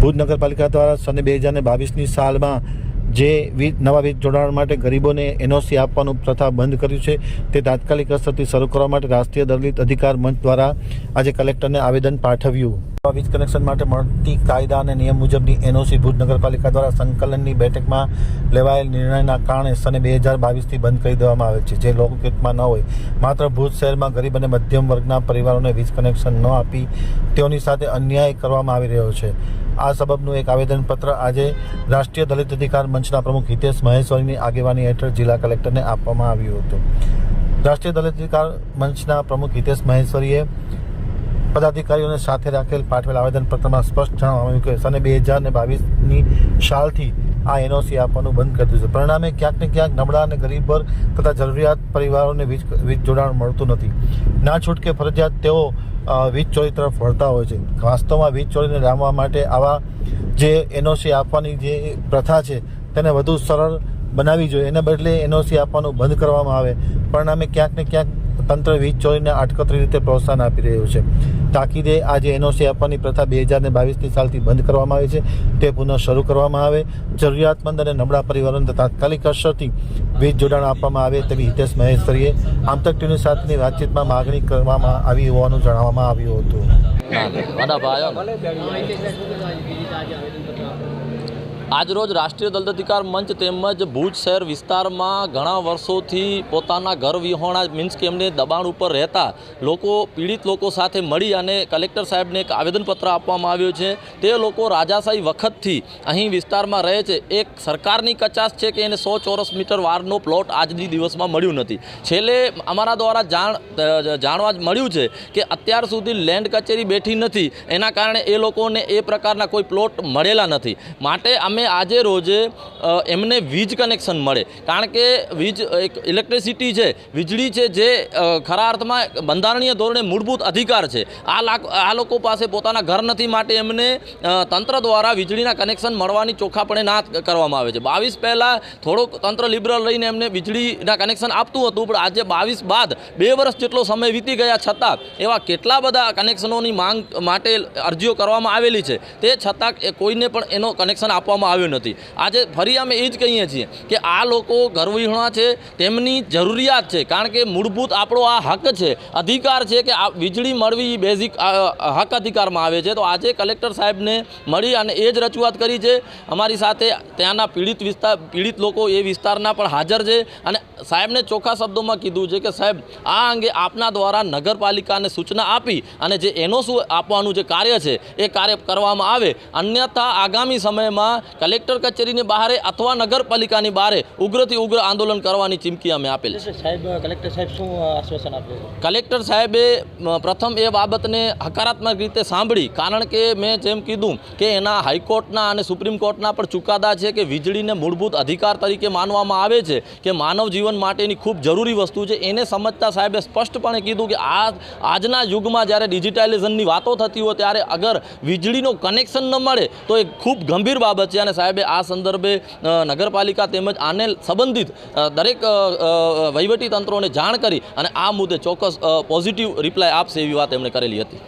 ભુજ નગરપાલિકા દ્વારા સને બે હજાર બાવીસની સાલમાં જે વીજ, નવા વીજ જોડાણ માટે ગરીબોને એનઓસી આપવાનું પ્રથા બંધ કર્યું છે, તે તાત્કાલિક અસરથી શરૂ કરવા માટે રાષ્ટ્રીય દલિત અધિકાર મંચ દ્વારા આજે કલેક્ટરને આવેદન પાઠવ્યું. નવા વીજ કનેક્શન માટે મળતી કાયદા અને નિયમ મુજબની એનઓસી ભુજ નગરપાલિકા દ્વારા સંકલનની બેઠકમાં લેવાયેલ નિર્ણયના કારણે સને બે હજાર બાવીસથી બંધ કરી દેવામાં આવે છે. જે લોકહિતમાં ન હોય, માત્ર ભુજ શહેરમાં ગરીબ અને મધ્યમ વર્ગના પરિવારોને વીજ કનેક્શન ન આપી તેઓની સાથે અન્યાય કરવામાં આવી રહ્યો છે. આ સબબનું એક આવેદનપત્ર આજે રાષ્ટ્રીય દલિત અધિકાર મંચના પ્રમુખ હિતેશ મહેશ્વરીની આગેવાની હેઠળ જિલ્લા કલેક્ટરને આપવામાં આવ્યું હતું. રાષ્ટ્રીય દલિત અધિકાર મંચના પ્રમુખ હિતેશ મહેશ્વરીએ પદાધિકારીઓને સાથે રાખેલ પાઠવેલ આવેદનપત્રમાં સ્પષ્ટ જણાવવામાં આવ્યું કે સને બે હજાર ને બાવીસની સાલથી આ એનઓસી આપવાનું બંધ કરી દીધું છે. પરિણામે ક્યાંક ને ક્યાંક નબળા અને ગરીબ વર્ગ તથા જરૂરિયાત પરિવારોને વીજ વીજ જોડાણ મળતું નથી. ના છૂટકે ફરજિયાત તેઓ વીજ ચોરી તરફ વળતા હોય છે. વાસ્તવમાં વીજ ચોરીને ડામવા માટે આવા જે એનઓસી આપવાની જે પ્રથા છે, તેને વધુ સરળ બનાવવી જોઈએ. એને બદલે એનઓસી આપવાનું બંધ કરવામાં આવે. પરિણામે ક્યાંક ને ક્યાંક તંત્ર વીજ ચોરીને આટકતરી રીતે પ્રોત્સાહન આપી રહ્યું છે. તાકીદે આજે એનઓસી આપવાની પ્રથા બે હજાર ને બાવીસની સાલથી બંધ કરવામાં આવી છે. તે પુનઃ શરૂ કરવામાં આવે. જરૂરિયાતમંદ અને નબળા પરિવારોને તાત્કાલિક અસરથી વીજ જોડાણ આપવામાં આવે તેવી હિતેશ મહેશ્વરીએ આમતક ટીવી સાથેની વાતચીતમાં માગણી કરવામાં આવી હોવાનું જણાવવામાં આવ્યું હતું. આજરોજ રાષ્ટ્રીય દલદધિકાર મંચ તેમજ ભુજ શહેર વિસ્તારમાં ઘણા વર્ષોથી પોતાના ઘર વિહોણા મીન્સ કે એમને દબાણ ઉપર રહેતા લોકો, પીડિત લોકો સાથે મળી અને કલેક્ટર સાહેબને એક આવેદનપત્ર આપવામાં આવ્યું છે. તે લોકો રાજાશાહી વખતથી અહીં વિસ્તારમાં રહે છે. એક સરકારની કચાશ છે કે એને સો ચોરસ મીટર વારનો પ્લોટ આજની દિવસમાં મળ્યું નથી. છેલ્લે અમારા દ્વારા જાણ જાણવા મળ્યું છે કે અત્યાર સુધી લેન્ડ કચેરી બેઠી નથી. એના કારણે એ લોકોને એ પ્રકારના કોઈ પ્લોટ મળેલા નથી. માટે અમે આજે રોજે અ, એમને વીજ કનેક્શન મળે. કારણ કે વીજ એક ઇલેક્ટ્રિસિટી છે, વીજળી છે જે ખરા અર્થમાં બંધારણીય ધોરણે મૂળભૂત અધિકાર છે. આ લાખ, આ લોકો પાસે પોતાના ઘર નથી માટે એમને તંત્ર દ્વારા વીજળીના કનેક્શન મળવાની ચોખ્ખાપણે ના કરવામાં આવે છે. બાવીસ પહેલાં થોડોક તંત્ર લિબરલ રહીને એમને વીજળીના કનેક્શન આપતું હતું, પણ આજે બાવીસ બાદ બે વર્ષ જેટલો સમય વીતી ગયા છતાં એવા કેટલા બધા કનેક્શનોની માંગ માટે અરજીઓ કરવામાં આવેલી છે. તે છતાં કોઈને પણ એનો કનેક્શન આપવામાં આવ્યો નથી. આજે ફરી અમે એ જ કહીએ છીએ કે આ લોકો ગર્વવિહોણા છે, તેમની જરૂરિયાત છે. કારણ કે મૂળભૂત આપણો આ હક છે, અધિકાર છે કે આ વીજળી મળવી બેઝિક હક અધિકારમાં આવે છે. તો આજે કલેક્ટર સાહેબને મળી અને એ જ રજૂઆત કરી છે. અમારી સાથે ત્યાંના પીડિત વિસ્તાર, પીડિત લોકો એ વિસ્તારના પણ હાજર છે અને સાહેબને ચોખ્ખા શબ્દોમાં કીધું છે કે સાહેબ, આ અંગે આપના દ્વારા નગરપાલિકાને સૂચના આપી અને જે એનો શું આપવાનું જે કાર્ય છે, એ કાર્ય કરવામાં આવે. અન્યથા આગામી સમયમાં કલેક્ટર કચેરીની બહારે અથવા નગરપાલિકાની બહારે ઉગ્રથી ઉગ્ર આંદોલન કરવાની ચીમકી અમે આપેલ છે. સાહેબ કલેક્ટર સાહેબ શું આશ્વાસન આપ્યું કલેક્ટર સાહેબે પ્રથમ એ બાબતને હકારાત્મક રીતે સાંભળી કારણ કે મેં જેમ કીધું કે એના હાઈકોર્ટના અને સુપ્રીમ કોર્ટના પણ ચુકાદા છે કે વીજળીને મૂળભૂત અધિકાર તરીકે માનવામાં આવે છે કે માનવ જીવન માટેની ખૂબ જરૂરી વસ્તુ છે. એને સમજતા સાહેબે સ્પષ્ટપણે કીધું કે આ આજના યુગમાં જ્યારે ડિજિટાઇઝેશનની વાતો થતી હોય ત્યારે અગર વીજળીનો કનેક્શન ન મળે તો એ ખૂબ ગંભીર બાબત છે અને સાહેબે આ સંદર્ભે નગરપાલિકા તેમજ આને સંબંધિત દરેક વહીવટી તંત્રોને જાણ કરી અને આ મુદ્દે ચોક્કસ પોઝિટિવ રિપ્લાય આપશે એવી વાત એમણે કરેલી હતી.